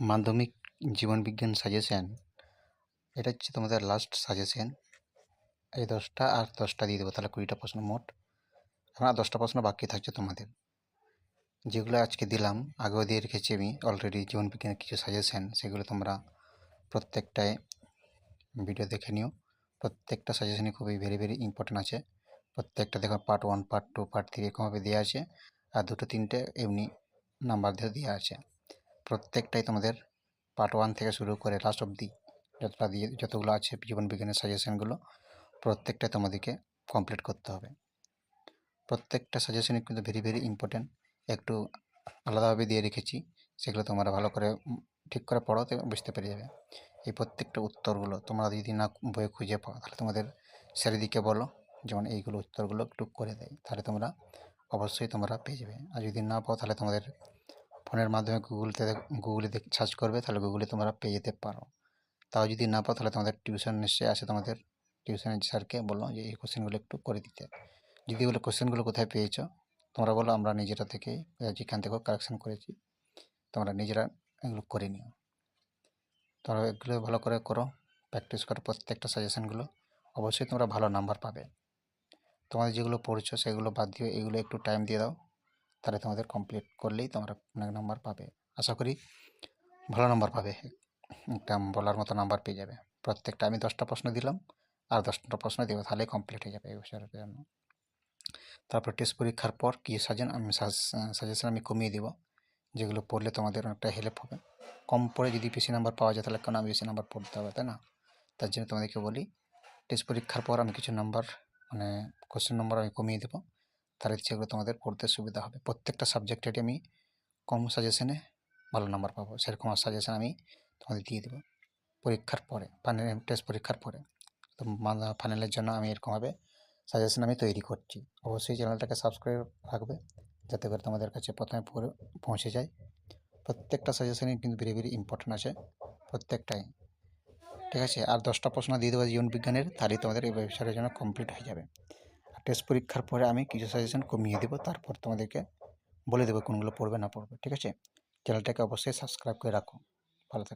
মাধ্যমিক জীবনবিজ্ঞান সাজেশন। এটা হচ্ছে তোমাদের লাস্ট সাজেশন। এই দশটা আর দশটা দিয়ে দেবো, তাহলে কুড়িটা প্রশ্ন মোট। এখন আর দশটা প্রশ্ন বাকি থাকছে তোমাদের। যেগুলো আজকে দিলাম, আগেও দিয়ে রেখেছি আমি অলরেডি জীবনবিজ্ঞানের কিছু সাজেশন, সেগুলো তোমরা প্রত্যেকটায় ভিডিও দেখে নিও। প্রত্যেকটা সাজেশনই খুবই ভেরি ভেরি ইম্পর্টেন্ট আছে। প্রত্যেকটা দেখো part one part two part three এরকমভাবে দেওয়া আছে। আর দুটো, তিনটে এমনি নাম্বার দিয়ে দেওয়া আছে। প্রত্যেকটাই তোমাদের পার্ট ওয়ান থেকে শুরু করে লাস্ট অবধি যতটা দিয়ে, যতগুলো আছে জীবন বিজ্ঞানের সাজেশনগুলো প্রত্যেকটাই তোমাদেরকে কমপ্লিট করতে হবে। প্রত্যেকটা সাজেশনই কিন্তু ভেরি ভেরি ইম্পর্টেন্ট একটু আলাদাভাবে দিয়ে রেখেছি, সেগুলো তোমরা ভালো করে ঠিক করে পড়ো, তো বুঝতে পেরে যাবে। এই প্রত্যেকটা উত্তরগুলো তোমরা যদি না বইয়ে খুঁজে পাও, তাহলে তোমাদের স্যারিদিকে বলো, যেমন এইগুলো উত্তরগুলো একটু করে দেয়, তাহলে তোমরা অবশ্যই তোমরা পেয়ে যাবে। আর যদি না পাও, তাহলে তোমাদের ফোনের মাধ্যমে গুগলতে গুগলে সার্চ করবে, তাহলে গুগলে তোমরা পেয়ে যেতে পারো। তাও যদি না পাও, তাহলে তোমাদের টিউশন নিশ্চয়ই আসে। তোমাদের টিউশনের স্যারকে বলো যে, এই কোশ্চেনগুলো একটু করে দিতে। যদি বলে কোশ্চেনগুলো কোথায় পেয়েছ? তোমরা বলো, আমরা নিজেরা থেকে যেখান থেকে কালেকশন করেছি। তোমরা নিজেরা এগুলো করে নিও। তোমরা এগুলো ভালো করে করো প্র্যাকটিস করো প্রত্যেকটা সাজেশনগুলো অবশ্যই তোমরা ভালো নাম্বার পাবে। তোমাদের যেগুলো পড়ছো, সেগুলো বাদ দিয়ে এগুলো একটু টাইম দিয়ে দাও। তাহলে তোমাদের কমপ্লিট করলেই তোমরা অনেক নাম্বার পাবে। আশা করি ভালো নাম্বার পাবে। একটা বলার মতো নাম্বার পেয়ে যাবে। প্রত্যেকটা আমি দশটা প্রশ্ন দিলাম, আর দশটা প্রশ্ন দেবো, তাহলেই কমপ্লিট হয়ে যাবে এই বছরের জন্য। তারপর টেস্ট পরীক্ষার পর কী সাজেন আমি সাজেশন আমি কমিয়ে দেবো, যেগুলো পড়লে তোমাদের অনেকটা হেল্প হবে। কম পড়ে যদি বেশি নাম্বার পাওয়া যায়, তাহলে কেন আমি বেশি নাম্বার পড়তে হবে, তাই না? তার জন্য তোমাদেরকে বলি টেস্ট পরীক্ষার পর আমি কিছু নাম্বার মানে কোশ্চেন নম্বর আমি কমিয়ে দেবো। তাহলে সেগুলো তোমাদের পড়তে সুবিধা হবে। প্রত্যেকটা সাবজেক্টেরই আমি কম সাজেশনে ভালো নাম্বার পাবো। সেরকম সাজেশন আমি তোমাদের দিয়ে দেবো পরীক্ষার পরে ফাইনাল টেস্ট পরীক্ষার পরে। তো ফাইনালের জন্য আমি এরকমভাবে সাজেশন আমি তৈরি করছি। অবশ্যই চ্যানেলটাকে সাবস্ক্রাইব রাখবে যাতে করে তোমাদের কাছে প্রথমে পুরো পৌঁছে যায়। প্রত্যেকটা সাজেশনই কিন্তু ভেরি ভেরি ইম্পর্টেন্ট আছে প্রত্যেকটাই। ঠিক আছে? আর দশটা প্রশ্ন দিয়ে দেবো জীবন বিজ্ঞানের, তাহলেই তোমাদের এই ব্যবসার জন্য কমপ্লিট হয়ে যাবে। টেস্ট পরীক্ষার পরে আমি কিছু সাজেশন কমিয়ে দেবো, তারপর তোমাদেরকে বলে দেবো কোনগুলো পড়বে না পড়বে, ঠিক আছে? চ্যানেলটাকে অবশ্যই সাবস্ক্রাইব করে রাখো। ভালো থাকো।